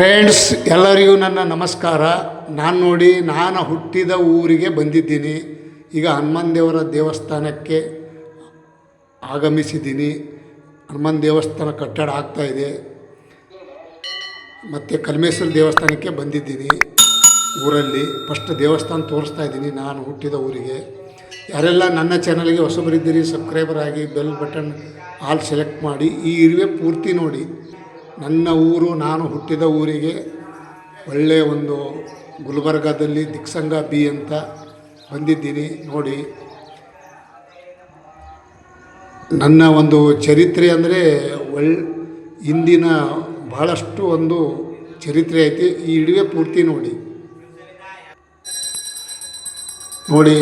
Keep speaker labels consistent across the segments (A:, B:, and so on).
A: Friends ಎಲ್ಲರಿಗೂ ನನ್ನ ನಮಸ್ಕಾರ. ನಾನು ನೋಡಿ ನಾನು ಹುಟ್ಟಿದ ಊರಿಗೆ ಬಂದಿದ್ದೀನಿ. ಈಗ ಹನುಮಾನ್ ದೇವರ ದೇವಸ್ಥಾನಕ್ಕೆ ಆಗಮಿಸಿದ್ದೀನಿ. ಹನುಮಾನ್ ದೇವಸ್ಥಾನ ಕಟ್ಟಡ ಆಗ್ತಾ ಇದೆ. ಮತ್ತು ಕಲ್ಮೇಶ್ವರ ದೇವಸ್ಥಾನಕ್ಕೆ ಬಂದಿದ್ದೀನಿ ಊರಲ್ಲಿ. ಫಸ್ಟ್ ದೇವಸ್ಥಾನ ತೋರಿಸ್ತಾ ಇದ್ದೀನಿ ನಾನು ಹುಟ್ಟಿದ ಊರಿಗೆ. ಯಾರೆಲ್ಲ ನನ್ನ ಚಾನಲ್ಗೆ ಹೊಸಬರಿದ್ದೀರಿ ಸಬ್ಸ್ಕ್ರೈಬರ್ ಆಗಿ ಬೆಲ್ ಬಟನ್ ಆಲ್ ಸೆಲೆಕ್ಟ್ ಮಾಡಿ, ಈ ಇರುವೆ ಪೂರ್ತಿ ನೋಡಿ. ನನ್ನ ಊರು, ನಾನು ಹುಟ್ಟಿದ ಊರಿಗೆ ಒಳ್ಳೆಯ ಒಂದು ಗುಲ್ಬರ್ಗಾದಲ್ಲಿ ದಿಕ್ಸಂಗ ಬಿ ಅಂತ ಬಂದಿದ್ದೀನಿ. ನೋಡಿ, ನನ್ನ ಒಂದು ಚರಿತ್ರೆ ಅಂದರೆ ಒಳ್, ಇಂದಿನ ಭಾಳಷ್ಟು ಒಂದು ಚರಿತ್ರೆ ಐತಿ. ಈ ಇಡುವೆ ಪೂರ್ತಿ ನೋಡಿ. ನೋಡಿ,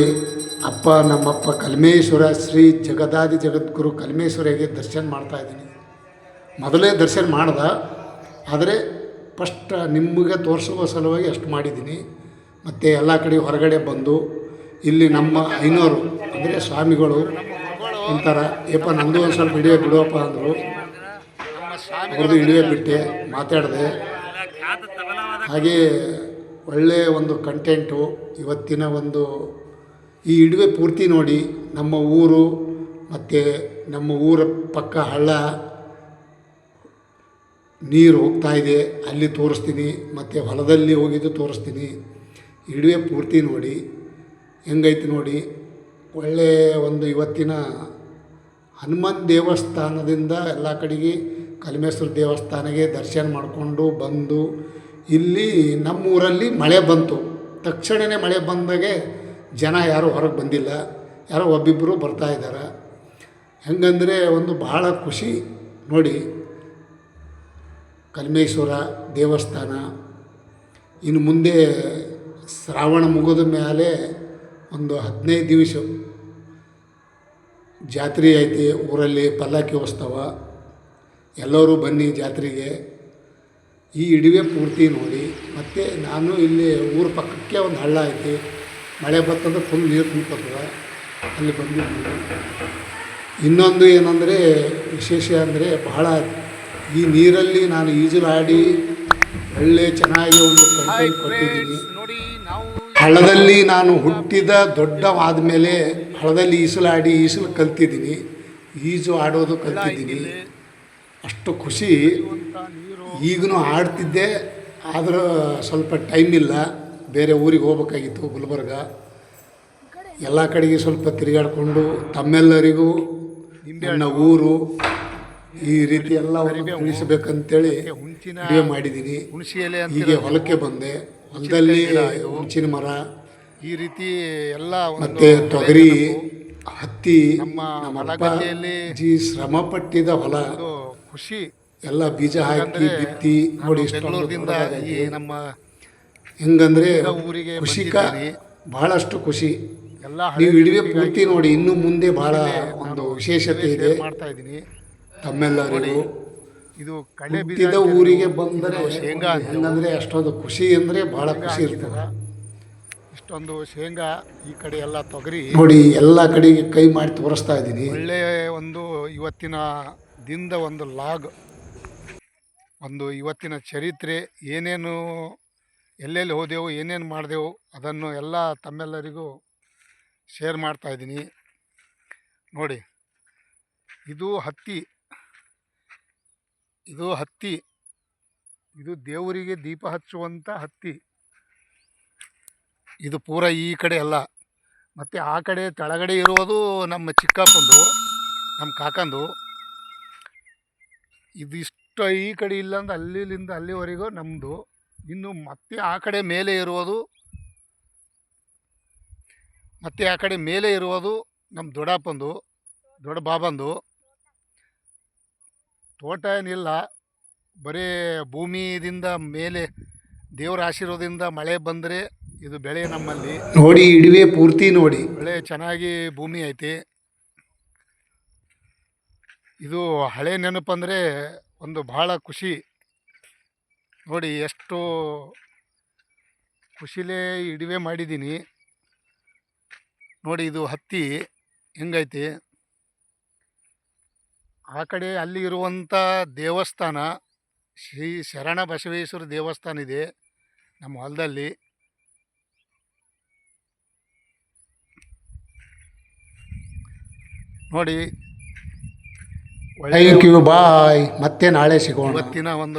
A: ಅಪ್ಪ, ನಮ್ಮಪ್ಪ ಕಲ್ಮೇಶ್ವರ ಶ್ರೀ ಜಗದಾದಿ ಜಗದ್ಗುರು ಕಲ್ಮೇಶ್ವರಿಗೆ ದರ್ಶನ ಮಾಡ್ತಾ ಇದ್ದೀನಿ. ಮೊದಲೇ ದರ್ಶನ ಮಾಡ್ದೆ, ಆದರೆ ಫಸ್ಟ್ ನಿಮಗೆ ತೋರಿಸುವ ಸಲುವಾಗಿ ಅಷ್ಟು ಮಾಡಿದ್ದೀನಿ. ಮತ್ತು ಎಲ್ಲ ಕಡೆ ಹೊರಗಡೆ ಬಂದು, ಇಲ್ಲಿ ನಮ್ಮ ಐನೋರು ಅಂದರೆ ಸ್ವಾಮಿಗಳು ಒಂಥರ ಏಪ ನಂದು ಒಂದು ಸ್ವಲ್ಪ ಹಿಡಿಯೋ ಬಿಡುವಪ್ಪ ಅಂದರು. ಅವ್ರದ್ದು ಹಿಡಿಯೋ ಬಿಟ್ಟೆ, ಮಾತಾಡಿದೆ. ಹಾಗೆ ಒಳ್ಳೆಯ ಒಂದು ಕಂಟೆಂಟು ಇವತ್ತಿನ ಒಂದು ಈ ಇಡುವೆ ಪೂರ್ತಿ ನೋಡಿ, ನಮ್ಮ ಊರು, ಮತ್ತು ನಮ್ಮ ಊರ ಪಕ್ಕ ಹಳ್ಳ ನೀರು ಹೋಗ್ತಾ ಇದೆ, ಅಲ್ಲಿ ತೋರಿಸ್ತೀನಿ, ಮತ್ತು ಹೊಲದಲ್ಲಿ ಹೋಗಿದ್ದು ತೋರಿಸ್ತೀನಿ. ಇಡುವೆ ಪೂರ್ತಿ ನೋಡಿ, ಹೆಂಗೈತೆ ನೋಡಿ. ಒಳ್ಳೆಯ ಒಂದು ಇವತ್ತಿನ ಹನುಮಾನ್ ದೇವಸ್ಥಾನದಿಂದ ಎಲ್ಲ ಕಡೆಗೆ ಕಲ್ಮೇಶ್ವರ ದೇವಸ್ಥಾನಕ್ಕೆ ದರ್ಶನ ಮಾಡಿಕೊಂಡು ಬಂದು, ಇಲ್ಲಿ ನಮ್ಮೂರಲ್ಲಿ ಮಳೆ ಬಂತು. ತಕ್ಷಣವೇ ಮಳೆ ಬಂದಾಗೆ ಜನ ಯಾರೂ ಹೊರಗೆ ಬಂದಿಲ್ಲ. ಯಾರೋ ಒಬ್ಬಿಬ್ಬರು ಬರ್ತಾ ಇದ್ದಾರೆ. ಹೆಂಗಂದರೆ ಒಂದು ಭಾಳ ಖುಷಿ ನೋಡಿ. ಕಲ್ಮೇಶ್ವರ ದೇವಸ್ಥಾನ. ಇನ್ನು ಮುಂದೆ ಶ್ರಾವಣ ಮುಗಿದ ಮೇಲೆ ಒಂದು ಹದಿನೈದು ದಿವಸ ಜಾತ್ರೆ ಐತಿ, ಊರಲ್ಲಿ ಪಲ್ಲಕ್ಕಿ ಉತ್ಸವ. ಎಲ್ಲರೂ ಬನ್ನಿ ಜಾತ್ರೆಗೆ. ಈ ಇಡುವೆ ಪೂರ್ತಿ ನೋಡಿ. ಮತ್ತು ನಾನು ಇಲ್ಲಿ ಊರ ಪಕ್ಕಕ್ಕೆ ಒಂದು ಹಳ್ಳ ಐತಿ. ಮಳೆ ಬರ್ತಂದ್ರೆ ಫುಲ್ ನೀರು ತುಂಬ್ಕೊತದ ಅಲ್ಲಿ ಬಂದು ಇನ್ನೊಂದು ಏನಂದರೆ ವಿಶೇಷ ಅಂದರೆ ಬಹಳ ಈ ನೀರಲ್ಲಿ ನಾನು ಈಜಲಾಡಿ ಒಳ್ಳೆ ಚೆನ್ನಾಗಿ ಒಂದು ಕಂಟೆಂಟ್ ಕೊಟ್ಟಿದ್ದೀನಿ. ಹಳ್ಳದಲ್ಲಿ ನಾನು ಹುಟ್ಟಿದ ದೊಡ್ಡವಾದ ಮೇಲೆ ಹಳದಲ್ಲಿ ಈಸಲಾಡಿ ಈಸಲು ಕಲ್ತಿದ್ದೀನಿ. ಈಜು ಆಡೋದು ಕಲ್ತಿದ್ದೀನಿ. ಅಷ್ಟು ಖುಷಿ.
B: ಈಗೂ
A: ಈಗಲೂ ಆಡ್ತಿದ್ದೆ ಆದರೂ ಸ್ವಲ್ಪ ಟೈಮ್ ಇಲ್ಲ. ಬೇರೆ ಊರಿಗೆ ಹೋಗ್ಬೇಕಾಗಿತ್ತು ಗುಲ್ಬರ್ಗ. ಎಲ್ಲ ಕಡೆಗೆ ಸ್ವಲ್ಪ ತಿರುಗಾಡಿಕೊಂಡು ತಮ್ಮೆಲ್ಲರಿಗೂ ನನ್ನ ಊರು ಈ ರೀತಿ ಎಲ್ಲ
B: ಉಳಿಸಬೇಕಂತೇಳಿ
A: ವಿಡಿಯೋ ಮಾಡಿದ್ದೀನಿ ಹೀಗೆ ಹೊಲಕ್ಕೆ ಬಂದೆ. ಹೊಲದಲ್ಲಿ ಹುಣಸಿನ ಮರ
B: ಈ ರೀತಿ ಎಲ್ಲ
A: ಮತ್ತೆ ತೊಗರಿ ಹತ್ತಿ
B: ನಮ್ಮ
A: ಜಿ ಶ್ರಮ ಪಟ್ಟಿದ ಹೊಲ
B: ಖುಷಿ.
A: ಎಲ್ಲ ಬೀಜ ಹಾಕಿ ಬಿತ್ತಿ ನೋಡಿ
B: ಈ ನಮ್ಮ
A: ಹೆಂಗಂದ್ರೆ
B: ಊರಿಗೆ
A: ಖುಷಿಕ. ಬಹಳಷ್ಟು ಖುಷಿ.
B: ಎಲ್ಲ
A: ನೀವು ಪೂರ್ತಿ ನೋಡಿ ಇನ್ನು ಮುಂದೆ ಬಹಳ ಒಂದು ವಿಶೇಷತೆ ಇದೆ.
B: ಮಾಡ್ತಾ ಇದ್ದೀನಿ.
A: ತಮ್ಮೆಲ್ಲರಿಗೂ
B: ಇದು ಕಳೆ
A: ಊರಿಗೆ ಬಂದರೆ
B: ಶೇಂಗಾ
A: ಹೆಂಗಂದರೆ ಅಷ್ಟೊಂದು ಖುಷಿ ಅಂದರೆ ಭಾಳ ಖುಷಿ ಇರ್ತದೆ.
B: ಇಷ್ಟೊಂದು ಶೇಂಗಾ ಈ ಕಡೆ ಎಲ್ಲ ತೊಗರಿ.
A: ನೋಡಿ ಎಲ್ಲ ಕಡೆಗೆ ಕೈ ಮಾಡಿ ತೋರಿಸ್ತಾ ಇದ್ದೀನಿ.
B: ಒಳ್ಳೆಯ ಒಂದು ಇವತ್ತಿನ ದಿಂದ ಒಂದು ಲಾಗ್ ಒಂದು ಇವತ್ತಿನ ಚರಿತ್ರೆ ಏನೇನು ಎಲ್ಲೆಲ್ಲಿ ಹೋದೆವು ಏನೇನು ಮಾಡಿದೆವು ಅದನ್ನು ಎಲ್ಲ ತಮ್ಮೆಲ್ಲರಿಗೂ ಶೇರ್ ಮಾಡ್ತಾ ಇದ್ದೀನಿ. ನೋಡಿ ಇದು ಹತ್ತಿ. ಇದು ಹತ್ತಿ. ಇದು ದೇವರಿಗೆ ದೀಪ ಹಚ್ಚುವಂಥ ಹತ್ತಿ. ಇದು ಪೂರ ಈ ಕಡೆ ಅಲ್ಲ. ಮತ್ತು ಆ ಕಡೆ ಕೆಳಗಡೆ ಇರೋದು ನಮ್ಮ ಚಿಕ್ಕಪ್ಪಂದು, ನಮ್ಮ ಕಾಕಂದು. ಇದಿಷ್ಟು ಈ ಕಡೆ ಇಲ್ಲ ಅಂದ್ರೆ ಅಲ್ಲಿಂದ ಅಲ್ಲಿವರೆಗೂ ನಮ್ಮದು ಇನ್ನು ಮತ್ತೆ ಆ ಕಡೆ ಮೇಲೆ ಇರುವುದು ಮತ್ತೆ ಆ ಕಡೆ ಮೇಲೆ ಇರುವುದು ನಮ್ಮ ದೊಡ್ಡಪ್ಪಂದು, ದೊಡ್ಡ ಬಾಬಂದು. ತೋಟ ಏನಿಲ್ಲ ಬರೀ ಭೂಮಿದಿಂದ ಮೇಲೆ ದೇವರ ಆಶೀರ್ವಾದದಿಂದ ಮಳೆ ಬಂದರೆ ಇದು ಬೆಳೆ ನಮ್ಮಲ್ಲಿ.
A: ನೋಡಿ ಇಡುವೆ ಪೂರ್ತಿ ನೋಡಿ.
B: ಬೆಳೆ ಚೆನ್ನಾಗಿ ಭೂಮಿ ಐತಿ. ಇದು ಹಳೆ ನೆನಪಂದರೆ ಒಂದು ಭಾಳ ಖುಷಿ. ನೋಡಿ ಎಷ್ಟು ಖುಷಿಲೇ ಇಡುವೆ ಮಾಡಿದ್ದೀನಿ. ನೋಡಿ ಇದು ಹತ್ತಿ ಹೆಂಗೈತಿ? ಆ ಕಡೆ ಅಲ್ಲಿ ಇರುವಂಥ ದೇವಸ್ಥಾನ ಶ್ರೀ ಶರಣ ಬಸವೇಶ್ವರ ದೇವಸ್ಥಾನ ಇದೆ ನಮ್ಮ ಹೊಲದಲ್ಲಿ. ನೋಡಿ
A: ಥ್ಯಾಂಕ್ ಯು ಬಾಯ್ ಮತ್ತೆ ನಾಳೆ ಸಿಗೋಣ.
B: ಇವತ್ತಿನ ಒಂದು